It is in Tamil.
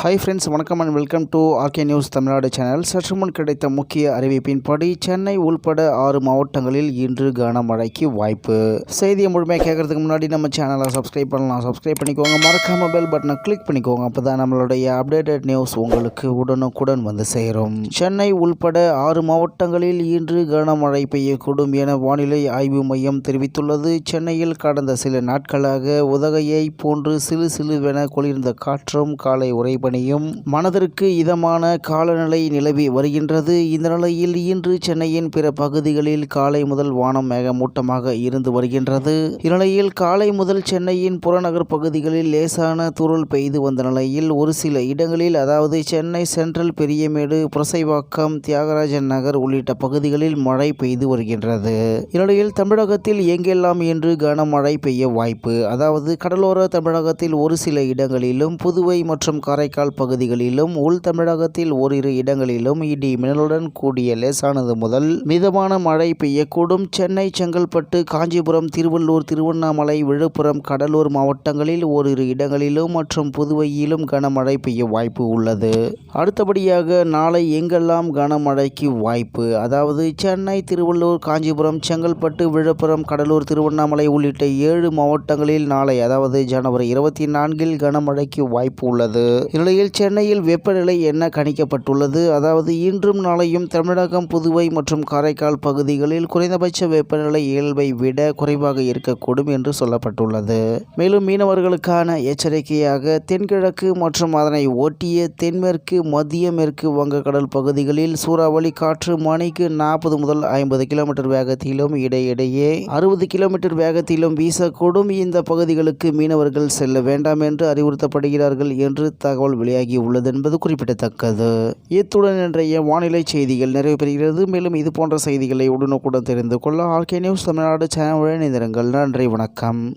ஹாய் ஃப்ரெண்ட்ஸ் வணக்கம் and welcome to RK news Tamil Nadu channel சற்று முன் கிடைத்த முக்கிய அறிவிப்பின்படி சென்னை உள்பட ஆறு மாவட்டங்களில் இன்று கனமழைக்கு வாய்ப்பு. செய்தியை முழுமையாக கேட்கறதுக்கு முன்னாடி நம்ம சேனலை சப்ஸ்கிரைப் பண்ணலாம். சப்ஸ்கிரைப் பண்ணிக்கோங்க. மறக்காம பெல் பட்டனை கிளிக் பண்ணிக்கோங்க. அப்போ தான் நம்மளுடைய அப்டேட்டட் நியூஸ் உங்களுக்கு உடனுக்குடன் வந்து சேரும். சென்னை உள்பட ஆறு மாவட்டங்களில் இன்று கனமழை பெய்யக்கூடும் என வானிலை ஆய்வு மையம் தெரிவித்துள்ளது. சென்னையில் கடந்த சில நாட்களாக உதகையை போன்று சிலு சிலுவென குளிர்ந்த காற்றும் காலை உறைபனியும் மனதிற்கு இதமான காலநிலை நிலவி வருகின்றது. இந்த நிலையில் இன்று சென்னையின் பிற பகுதிகளில் காலை முதல் வானம் மேகமூட்டமாக இருந்து வருகின்றது. இந்நிலையில் காலை முதல் சென்னையின் புறநகர் பகுதிகளில் லேசான துருள் பெய்து வந்த நிலையில் ஒரு சில இடங்களில் அதாவது சென்னை சென்ட்ரல் பெரியமேடு புரசைவாக்கம் தியாகராஜன் நகர் உள்ளிட்ட பகுதிகளில் மழை பெய்து வருகின்றது. இந்நிலையில் தமிழகத்தில் எங்கெல்லாம் இன்று கனமழை பெய்ய வாய்ப்பு? அதாவது கடலோர தமிழகத்தில் ஒரு சில இடங்களிலும் புதுவை மற்றும் காரைக்கால் பகுதிகளிலும் உள் தமிழகத்தில் ஓரிரு இடங்களிலும் இடி மின்னலுடன் கூடிய லேசானது முதல் மிதமான மழை பெய்யக்கூடும். சென்னை செங்கல்பட்டு காஞ்சிபுரம் திருவள்ளூர் திருவண்ணாமலை விழுப்புரம் கடலூர் மாவட்டங்களில் ஓரிரு இடங்களிலும் மற்றும் புதுவையிலும் கனமழை பெய்ய வாய்ப்பு உள்ளது. அடுத்தபடியாக நாளை எங்கெல்லாம் கனமழைக்கு வாய்ப்பு? அதாவது சென்னை திருவள்ளூர் காஞ்சிபுரம் செங்கல்பட்டு விழுப்புரம் கடலூர் திருவண்ணாமலை உள்ளிட்ட ஏழு மாவட்டங்களில் நாளை அதாவது ஜனவரி இருபத்தி நான்கில் கனமழைக்கு வாய்ப்பு உள்ளது. இந்நிலையில் சென்னையில் வெப்பநிலை என்ன கணிக்கப்பட்டுள்ளது? அதாவது இன்றும் நாளையும் தமிழகம் புதுவை மற்றும் காரைக்கால் பகுதிகளில் குறைந்தபட்ச வெப்பநிலை இயல்பை விட குறைவாக இருக்கக்கூடும் என்று சொல்லப்பட்டுள்ளது. மேலும் மீனவர்களுக்கான எச்சரிக்கையாக தென்கிழக்கு மற்றும் அதனை ஒட்டிய தென்மேற்கு மத்திய மேற்கு வங்கக்கடல் பகுதிகளில் சூறாவளி காற்று மணிக்கு நாற்பது முதல் ஐம்பது கிலோமீட்டர் வேகத்திலும் இடையிடையே அறுபது கிலோமீட்டர் வேகத்திலும் வீசக்கூடும். இந்த பகுதிகளுக்கு மீனவர்கள் செல்ல வேண்டாம் என்று அறிவுறுத்தப்படுகிறார்கள் என்று தகவல் தகவல் வெளியாகி உள்ளது என்பது குறிப்பிடத்தக்கது. இத்துடன் இன்றைய வானிலை செய்திகள் நிறைவு பெறுகிறது மேலும் இது போன்ற செய்திகளை உடனுக்குடன் தெரிந்து கொள்ள ஆர்கே நியூஸ் தமிழ்நாடு சேனலுடன் இணைந்திருங்கள். நன்றி வணக்கம்.